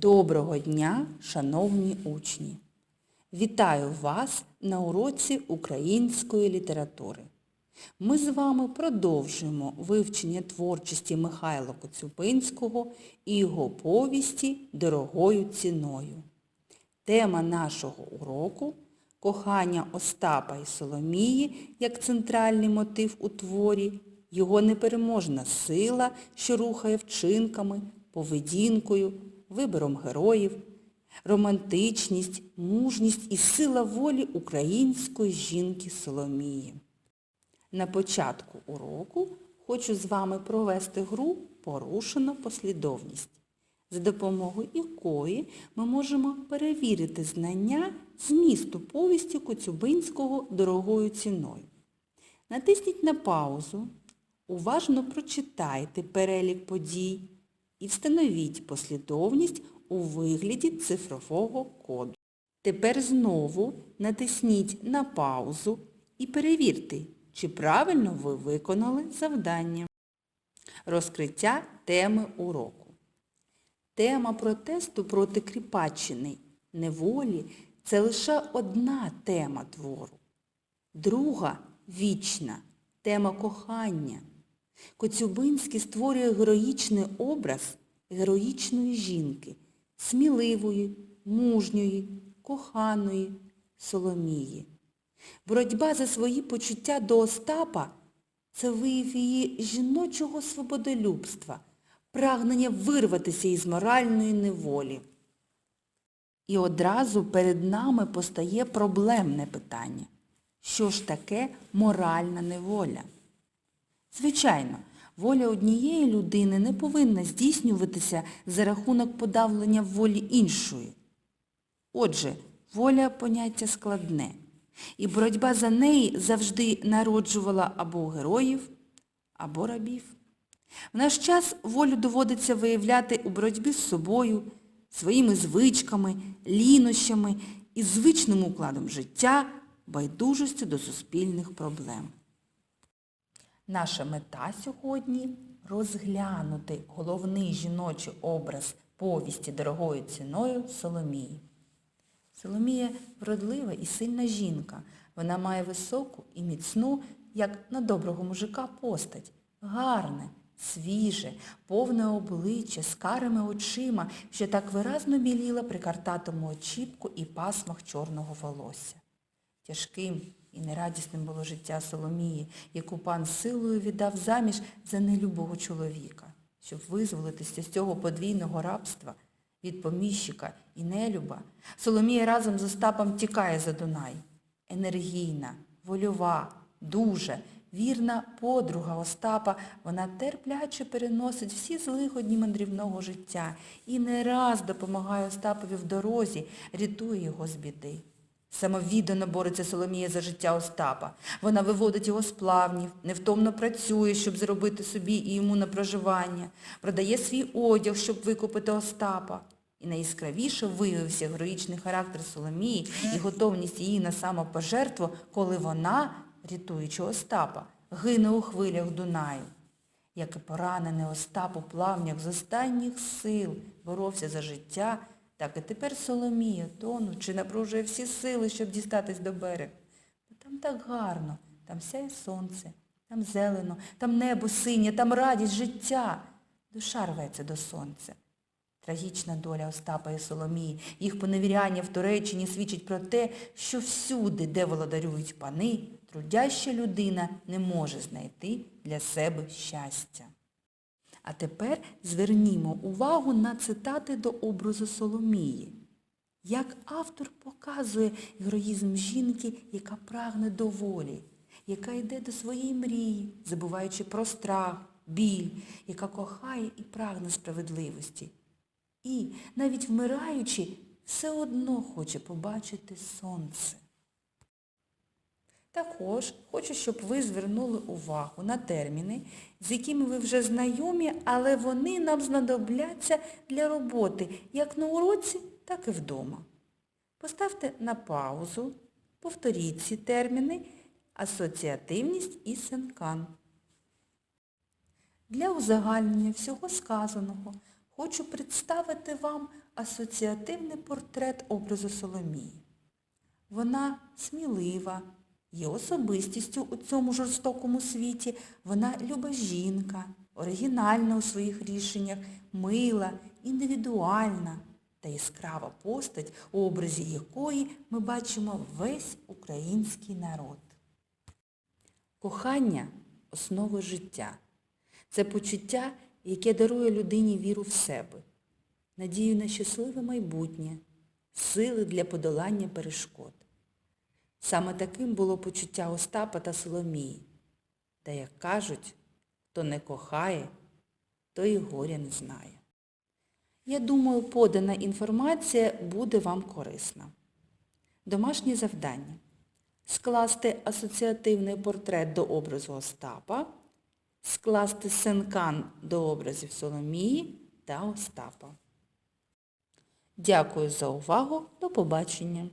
Доброго дня, шановні учні! Вітаю вас на уроці української літератури. Ми з вами продовжуємо вивчення творчості Михайла Коцюбинського і його повісті «Дорогою ціною». Тема нашого уроку – кохання Остапа і Соломії як центральний мотив у творі, його непереможна сила, що рухає вчинками, поведінкою, вибором героїв, романтичність, мужність і сила волі української жінки Соломії. На початку уроку хочу з вами провести гру «Порушена послідовність», за допомогою якої ми можемо перевірити знання змісту повісті Коцюбинського дорогою ціною. Натисніть на паузу, уважно прочитайте перелік подій і встановіть послідовність у вигляді цифрового коду. Тепер знову натисніть на паузу і перевірте, чи правильно ви виконали завдання. Розкриття теми уроку. Тема протесту проти Кріпаччини, неволі – це лише одна тема твору. Друга – вічна, тема кохання. Коцюбинський створює героїчний образ героїчної жінки, сміливої, мужньої, коханої Соломії. Боротьба за свої почуття до Остапа – це вияв її жіночого свободолюбства, прагнення вирватися із моральної неволі. І одразу перед нами постає проблемне питання. Що ж таке моральна неволя? Звичайно, воля однієї людини не повинна здійснюватися за рахунок подавлення волі іншої. Отже, воля поняття складне, і боротьба за неї завжди народжувала або героїв, або рабів. В наш час волю доводиться виявляти у боротьбі з собою, своїми звичками, лінощами і звичним укладом життя, байдужістю до суспільних проблем. Наша мета сьогодні – розглянути головний жіночий образ повісті дорогою ціною Соломії. Соломія вродлива і сильна жінка. Вона має високу і міцну, як на доброго мужика, постать. Гарне, свіже, повне обличчя з карими очима, що так виразно біліла при картатому очіпку і пасмах чорного волосся. Тяжким і нерадісним було життя Соломії, яку пан силою віддав заміж за нелюбого чоловіка. Щоб визволитися з цього подвійного рабства від поміщика і нелюба, Соломія разом з Остапом тікає за Дунай. Енергійна, вольова, дуже, вірна подруга Остапа, вона терпляче переносить всі злиходні мандрівного життя і не раз допомагає Остапові в дорозі, рятує його з біди. Самовіддано бореться Соломія за життя Остапа. Вона виводить його з плавнів, невтомно працює, щоб заробити собі і йому на проживання, продає свій одяг, щоб викупити Остапа. І найяскравіше виявився героїчний характер Соломії і готовність її на самопожертву, коли вона, рятуючи Остапа, гине у хвилях Дунаю. Як і поранений Остап у плавнях з останніх сил боровся за життя, так і тепер Соломія, тонучи, напружує всі сили, щоб дістатись до берега. Там так гарно, там сяє сонце, там зелено, там небо синє, там радість життя. Душа рветься до сонця. Трагічна доля Остапа і Соломії, їх поневіряння в Туреччині свідчить про те, що всюди, де володарюють пани, трудяща людина не може знайти для себе щастя. А тепер звернімо увагу на цитати до образу Соломії. Як автор показує героїзм жінки, яка прагне до волі, яка йде до своєї мрії, забуваючи про страх, біль, яка кохає і прагне справедливості. І, навіть вмираючи, все одно хоче побачити сонце. Також хочу, щоб ви звернули увагу на терміни, з якими ви вже знайомі, але вони нам знадобляться для роботи як на уроці, так і вдома. Поставте на паузу, повторіть ці терміни, асоціативність і синкан. Для узагальнення всього сказаного хочу представити вам асоціативний портрет образу Соломії. Вона смілива, є особистістю у цьому жорстокому світі, вона люба жінка, оригінальна у своїх рішеннях, мила, індивідуальна та яскрава постать, у образі якої ми бачимо весь український народ. Кохання – основа життя. Це почуття, яке дарує людині віру в себе, надію на щасливе майбутнє, сили для подолання перешкод. Саме таким було почуття Остапа та Соломії. Та, як кажуть, хто не кохає, той і горя не знає. Я думаю, подана інформація буде вам корисна. Домашнє завдання. Скласти асоціативний портрет до образу Остапа, скласти сенкан до образів Соломії та Остапа. Дякую за увагу. До побачення.